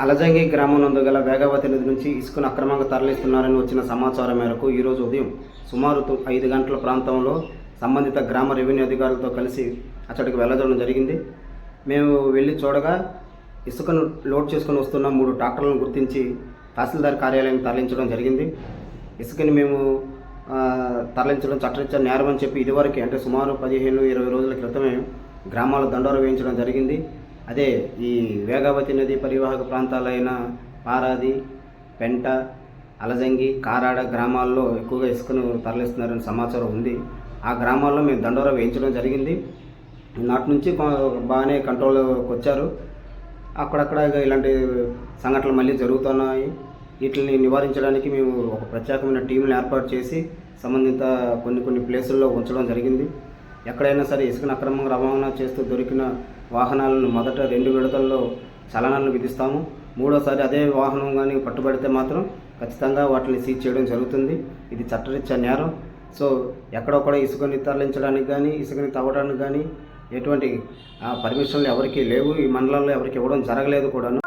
అలజంగి గ్రామం నందు గల వేగవతి నది నుంచి ఇసుకను అక్రమంగా తరలిస్తున్నారని వచ్చిన సమాచారం మేరకు ఈరోజు ఉదయం సుమారు తొ- ఐదు గంటల ప్రాంతంలో సంబంధిత గ్రామ రెవెన్యూ అధికారులతో కలిసి అక్కడికి వెళ్ళడం జరిగింది. మేము వెళ్ళి చూడగా ఇసుకను లోడ్ చేసుకొని వస్తున్న మూడు ట్రాక్టర్లను గుర్తించి తహసీల్దార్ కార్యాలయం తరలించడం జరిగింది. ఇసుకని మేము తరలించడం చట్టరీత్యా నేరం అని చెప్పి ఇదివరకు అంటే సుమారు పదిహేను ఇరవై రోజుల క్రితమే గ్రామాల దండోర వేయించడం జరిగింది. అదే ఈ వేగావతి నది పరివాహక ప్రాంతాలైన పారాది పెంట అలజంగి కారాడ గ్రామాల్లో ఎక్కువగా ఇసుకను తరలిస్తున్నారని సమాచారం ఉంది. ఆ గ్రామాల్లో మేము దండోరా వేయించడం జరిగింది. నాటి నుంచి బాగానే కంట్రోల్కి వచ్చారు. అక్కడక్కడ ఇలాంటి సంఘటనలు మళ్ళీ జరుగుతున్నాయి. వీటిని నివారించడానికి మేము ఒక ప్రత్యేకమైన టీంని ఏర్పాటు చేసి సంబంధిత కొన్ని కొన్ని ప్లేసుల్లో ఉంచడం జరిగింది. ఎక్కడైనా సరే ఇసుకను అక్రమంగా రవాణా చేస్తూ దొరికిన వాహనాలను మొదట రెండు విడతల్లో చలనాలను విధిస్తాము. మూడోసారి అదే వాహనం కానీ పట్టుబడితే మాత్రం ఖచ్చితంగా వాటిని సీజ్ చేయడం జరుగుతుంది. ఇది చట్టరీత్యా నేరం సో ఎక్కడో కూడా ఇసుకని తరలించడానికి కానీ ఇసుకని తవ్వడానికి కానీ ఎటువంటి పర్మిషన్లు ఎవరికీ లేవు. ఈ మండలంలో ఎవరికి ఇవ్వడం జరగలేదు కూడాను.